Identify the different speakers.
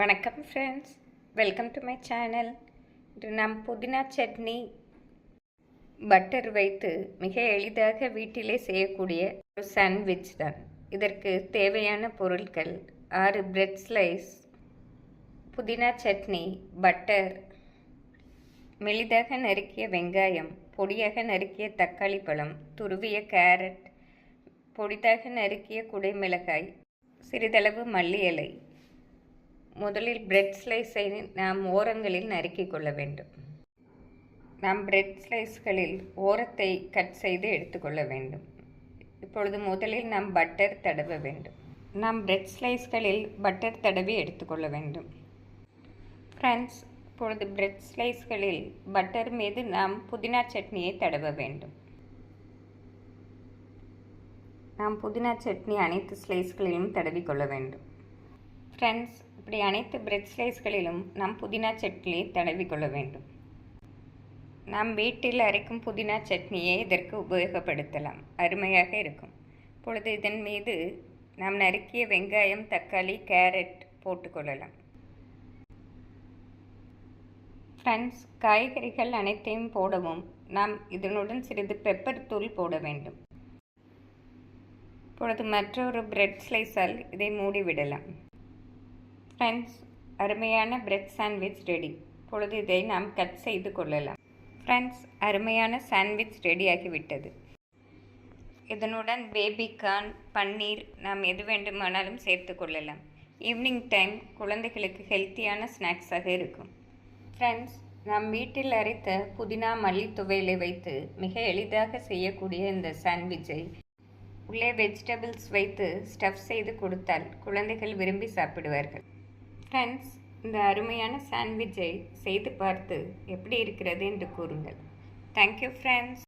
Speaker 1: வணக்கம் friends welcome to my channel இன்று நாம் புதினா சட்னி பட்டர் வைத்து மிக எளிதாக வீட்டிலே செய்யக்கூடிய ஒரு சாண்ட்விச் தான். இதற்கு தேவையான பொருட்கள் ஆறு பிரெட் ஸ்லைஸ் புதினா சட்னி பட்டர் மெலிதாக நறுக்கிய வெங்காயம் பொடியாக நறுக்கிய தக்காளி பழம் துருவிய கேரட் பொடிதாக நறுக்கிய குடைமிளகாய் சிறிதளவு மல்லி இலை முதலில் பிரெட் ஸ்லைஸை நாம் ஓரங்களில் நறுக்கிக் கொள்ள வேண்டும். நாம் பிரெட் ஸ்லைஸ்களில் ஓரத்தை கட் செய்து எடுத்துக்கொள்ள வேண்டும். இப்பொழுது முதலில் நாம் பட்டர் தடவ வேண்டும். நாம் பிரெட் ஸ்லைஸ்களில் பட்டர் தடவி எடுத்துக்கொள்ள வேண்டும். ஃப்ரெண்ட்ஸ் இப்பொழுது பிரெட் ஸ்லைஸ்களில் பட்டர் மீது நாம் புதினா சட்னியை தடவ வேண்டும். நாம் புதினா சட்னி அனைத்து ஸ்லைஸ்களிலும் தடவி கொள்ள வேண்டும். ஃப்ரெண்ட்ஸ் இப்படி அனைத்து பிரெட் ஸ்லைஸ்களிலும் நாம் புதினா சட்னியை தடவிக்கொள்ள கொள்ள வேண்டும். நாம் வீட்டில் அரைக்கும் புதினா சட்னியை இதற்கு உபயோகப்படுத்தலாம். அருமையாக இருக்கும். இப்பொழுது இதன் மீது நாம் நறுக்கிய வெங்காயம் தக்காளி கேரட் போட்டுக்கொள்ளலாம் ஃப்ரெண்ட்ஸ் காய்கறிகள் அனைத்தையும் போடவும் நாம் இதனுடன் சிறிது பெப்பர் தூள் போட வேண்டும். இப்பொழுது மற்றொரு பிரெட் ஸ்லைஸால் இதை மூடிவிடலாம். ஃப்ரெண்ட்ஸ் அருமையான பிரெட் சாண்ட்விச் ரெடி பொழுது இதை நாம் கட் செய்து கொள்ளலாம். ஃப்ரெண்ட்ஸ் அருமையான சாண்ட்விச் ரெடியாகிவிட்டது இதனுடன் பேபி கார்ன் பன்னீர் நாம் எது வேண்டுமானாலும் சேர்த்து கொள்ளலாம். ஈவினிங் டைம் குழந்தைகளுக்கு ஹெல்த்தியான ஸ்நாக்ஸாக இருக்கும். ஃப்ரெண்ட்ஸ் நாம் வீட்டில் அரைத்த புதினா மல்லி துவையலை வைத்து மிக எளிதாக செய்யக்கூடிய இந்த சாண்ட்விச்சை உள்ளே வெஜிடபிள்ஸ் வைத்து ஸ்டஃப் செய்து கொடுத்தால் குழந்தைகள் விரும்பி சாப்பிடுவார்கள். ஃப்ரெண்ட்ஸ் இந்த அருமையான சாண்ட்விச்சை செய்து பார்த்து எப்படி இருக்கிறது என்று கூறுங்கள். Thank you friends